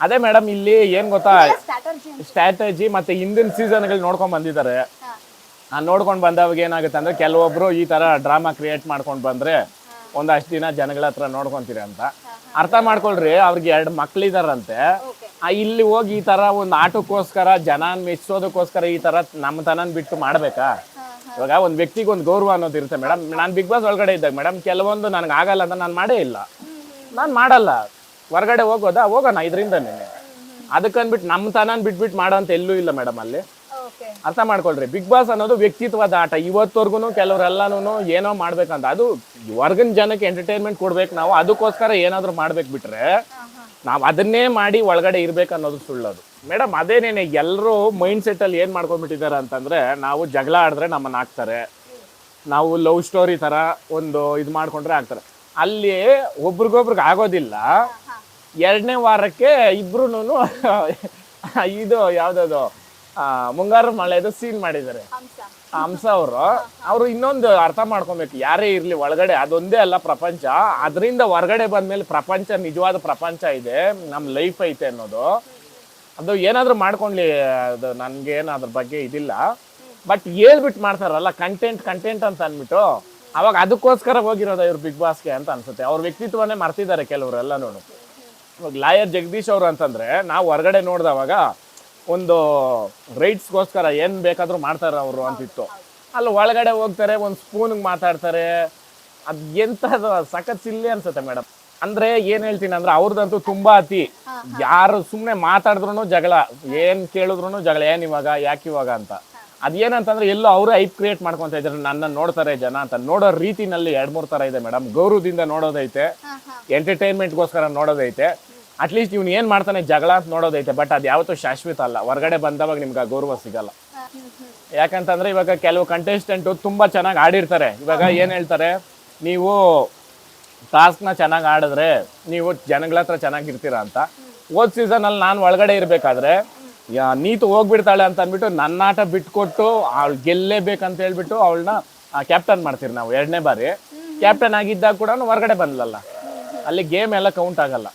ಅದೇ ಮೇಡಮ್ ಇಲ್ಲಿ ಏನ್ ಗೊತ್ತಾ? ಸ್ಟ್ರಾಟಜಿ ಮತ್ತೆ ಹಿಂದಿನ ಸೀಸನ್ಗಳು ನೋಡ್ಕೊಂಡ್ ಬಂದಿದ್ದಾರೆ. ಆ ನೋಡ್ಕೊಂಡ್ ಬಂದವಾಗ ಏನಾಗುತ್ತೆ ಅಂದ್ರೆ ಕೆಲವೊಬ್ರು ಈ ತರ ಡ್ರಾಮಾ ಕ್ರಿಯೇಟ್ ಮಾಡ್ಕೊಂಡ್ ಬಂದ್ರೆ ಒಂದಷ್ಟು ದಿನ ಜನಗಳ ಹತ್ರ ನೋಡ್ಕೊಂತೀರಿ ಅಂತ. ಅರ್ಥ ಮಾಡ್ಕೊಳ್ರಿ ಅವ್ರಿಗೆ ಎರಡು ಮಕ್ಳಿದಾರಂತೆ. ಇಲ್ಲಿ ಹೋಗಿ ಈ ತರ ಒಂದು ಆಟಕ್ಕೋಸ್ಕರ ಜನ ಮೆಚ್ಚೋದಕ್ಕೋಸ್ಕರ ಈ ತರ ನಮ್ಮ ತನನ್ ಬಿಟ್ಟು ಮಾಡ್ಬೇಕಾ? ಇವಾಗ ಒಂದ್ ವ್ಯಕ್ತಿಗೆ ಒಂದು ಗೌರವ ಅನ್ನೋದು ಇರುತ್ತೆ ಮೇಡಮ್ ನಾನು ಬಿಗ್ ಬಾಸ್ ಒಳಗಡೆ ಇದ್ದಾಗ ಮೇಡಮ್ ಕೆಲವೊಂದು ನನಗೆ ಆಗಲ್ಲ ಅಂತ ನಾನು ಮಾಡೇ ಇಲ್ಲ. ನಾನು ಮಾಡಲ್ಲ. ಹೊರಗಡೆ ಹೋಗೋದಾ? ಹೋಗೋಣ ಇದರಿಂದನೇ. ಅದಕ್ಕನ್ಬಿಟ್ಟು ನಮ್ಮ ತನನ್ ಬಿಟ್ಬಿಟ್ಟು ಮಾಡೋ ಅಂತ ಎಲ್ಲೂ ಇಲ್ಲ ಮೇಡಮ್ ಅಲ್ಲಿ. ಅರ್ಥ ಮಾಡ್ಕೊಳ್ರಿ. ಬಿಗ್ ಬಾಸ್ ಅನ್ನೋದು ವ್ಯಕ್ತಿತ್ವದ ಆಟ. ಇವತ್ತವರೆಗೂ ಕೆಲವರೆಲ್ಲನೂ ಏನೋ ಮಾಡ್ಬೇಕಂತ. ಅದು ಹೊರ್ಗಿನ ಜನಕ್ಕೆ ಎಂಟರ್ಟೈನ್ಮೆಂಟ್ ಕೊಡ್ಬೇಕು ನಾವು ಅದಕ್ಕೋಸ್ಕರ ಏನಾದರೂ ಮಾಡ್ಬೇಕು ಬಿಟ್ರೆ ನಾವು ಅದನ್ನೇ ಮಾಡಿ ಒಳಗಡೆ ಇರ್ಬೇಕು ಅನ್ನೋದು ಸುಳ್ಳೋದು. ಮೇಡಮ್ ಅದೇನೇನೆ ಎಲ್ಲರೂ ಮೈಂಡ್ ಸೆಟ್ಟಲ್ಲಿ ಏನು ಮಾಡ್ಕೊಂಡ್ಬಿಟ್ಟಿದ್ದಾರೆ ಅಂತಂದ್ರೆ ನಾವು ಜಗಳ ಆಡಿದ್ರೆ ನಮ್ಮನ್ನ ಹಾಕ್ತಾರೆ. ನಾವು ಲವ್ ಸ್ಟೋರಿ ಥರ ಒಂದು ಇದು ಮಾಡ್ಕೊಂಡ್ರೆ ಆಗ್ತಾರೆ ಅಲ್ಲಿ ಒಬ್ರಿಗೊಬ್ರಿಗೆ ಆಗೋದಿಲ್ಲ. ಎರಡನೇ ವಾರಕ್ಕೆ ಇಬ್ರು ಇದು ಯಾವ್ದದು? ಮುಂಗಾರು ಮಳೆದು ಸೀನ್ ಮಾಡಿದ್ದಾರೆ. ಹಂಸ. ಅವರು. ಅವರು ಇನ್ನೊಂದು ಅರ್ಥ ಮಾಡ್ಕೊಬೇಕು. ಯಾರೇ ಇರ್ಲಿ ಒಳಗಡೆ ಅದೊಂದೇ ಅಲ್ಲ ಪ್ರಪಂಚ. ಅದರಿಂದ ಹೊರಗಡೆ ಬಂದ್ಮೇಲೆ ಪ್ರಪಂಚ ನಿಜವಾದ ಪ್ರಪಂಚ ಇದೆ. ನಮ್ಮ ಲೈಫ್ ಐತೆ ಅನ್ನೋದು. ಅದು ಏನಾದರೂ ಮಾಡ್ಕೊಂಡ್ಲಿ ಅದು ನನಗೇನು ಅದ್ರ ಬಗ್ಗೆ ಇದಿಲ್ಲ. ಬಟ್ ಹೇಳ್ಬಿಟ್ಟು ಮಾಡ್ತಾರಲ್ಲ ಕಂಟೆಂಟ್ ಕಂಟೆಂಟ್ ಅಂತ ಅಂದ್ಬಿಟ್ಟು. ಅವಾಗ ಅದಕ್ಕೋಸ್ಕರ ಹೋಗಿರೋದು ಇವ್ರು ಬಿಗ್ ಬಾಸ್ಗೆ ಅಂತ ಅನ್ಸುತ್ತೆ. ಅವ್ರ ವ್ಯಕ್ತಿತ್ವನೇ ಮರ್ತಿದ್ದಾರೆ ಕೆಲವರೆಲ್ಲ ನೋಡು ಇವಾಗ ಲಾಯರ್ ಜಗದೀಶ್ ಅವರು ಅಂತಂದ್ರೆ ನಾವು ಹೊರಗಡೆ ನೋಡಿದವಾಗ ಒಂದು ರೈಟ್ಸ್ಗೋಸ್ಕರ ಏನು ಬೇಕಾದರೂ ಮಾಡ್ತಾರೆ ಅವರು ಅಂತಿತ್ತು. ಅಲ್ಲಿ ಒಳಗಡೆ ಹೋಗ್ತಾರೆ ಒಂದು ಸ್ಪೂನ್ಗೆ ಮಾತಾಡ್ತಾರೆ. ಅದು ಎಂಥದ್ದು ಸಖತ್ ಸಿಲ್ಲಿ ಅನ್ಸುತ್ತೆ ಮೇಡಮ್ ಅಂದ್ರೆ ಏನ್ ಹೇಳ್ತೀನಿ ಅಂದ್ರೆ ಅವ್ರದಂತೂ ತುಂಬಾ ಅತಿ ಯಾರು ಸುಮ್ಮನೆ ಮಾತಾಡಿದ್ರು ಜಗಳ ಏನ್ ಕೇಳಿದ್ರು ಜಗಳ ಏನ್ ಇವಾಗ ಯಾಕೆ ಇವಾಗ ಅಂತ. ಅದೇನಂತಂದ್ರೆ ಎಲ್ಲೋ ಅವರು ಐಪ್ ಕ್ರಿಯೇಟ್ ಮಾಡ್ಕೊಂತ ಇದ್ದಾರೆ ನನ್ನ ನೋಡ್ತಾರೆ ಜನ ಅಂತ. ನೋಡೋ ರೀತಿನಲ್ಲಿ ಎರಡ್ ಮೂರ್ ತರ ಇದೆ ಮೇಡಮ್ ಗೌರವದಿಂದ ನೋಡೋದೈತೆ. ಎಂಟರ್ಟೈನ್ಮೆಂಟ್ಗೋಸ್ಕರ ನೋಡೋದೈತೆ. ಅಟ್ಲೀಸ್ಟ್ ಇವ್ನು ಏನ್ ಮಾಡ್ತಾನೆ ಜಗಳ ಅಂತ ನೋಡೋದೈತೆ. ಬಟ್ ಅದು ಯಾವತ್ತೂ ಶಾಶ್ವತ ಅಲ್ಲ. ಹೊರಗಡೆ ಬಂದವಾಗ ನಿಮ್ಗೆ ಆ ಗೌರವ ಸಿಗಲ್ಲ. ಯಾಕಂತಂದ್ರೆ ಇವಾಗ ಕೆಲವು ಕಂಟೆಸ್ಟೆಂಟ್ ತುಂಬಾ ಚೆನ್ನಾಗಿ ಆಡಿರ್ತಾರೆ. ಇವಾಗ ಏನ್ ಹೇಳ್ತಾರೆ? ನೀವು ಟಾಸ್ಕ್ನ ಚೆನ್ನಾಗಿ ಆಡಿದ್ರೆ ನೀವು ಜನಗಳ ಹತ್ರ ಚೆನ್ನಾಗಿರ್ತೀರಾ ಅಂತ. ಹೋದ್ ಸೀಸನ್ ಅಲ್ಲಿ ನಾನು ಒಳಗಡೆ ಇರ್ಬೇಕಾದ್ರೆ ಯಾ- ನೀತು ಹೋಗ್ಬಿಡ್ತಾಳೆ ಅಂತ ಅಂದ್ಬಿಟ್ಟು ನನ್ನ ಆಟ ಬಿಟ್ಕೊಟ್ಟು ಅವಳು ಗೆಲ್ಲೇಬೇಕಂತ ಹೇಳ್ಬಿಟ್ಟು ಅವಳನ್ನ ಕ್ಯಾಪ್ಟನ್ ಮಾಡ್ತೀರಿ ನಾವು ಎರಡನೇ ಬಾರಿ. ಕ್ಯಾಪ್ಟನ್ ಆಗಿದ್ದಾಗ ಕೂಡ ಹೊರಗಡೆ ಬಂದ್ಲಲ್ಲ. ಅಲ್ಲಿ ಗೇಮ್ ಎಲ್ಲ ಕೌಂಟ್ ಆಗಲ್ಲ.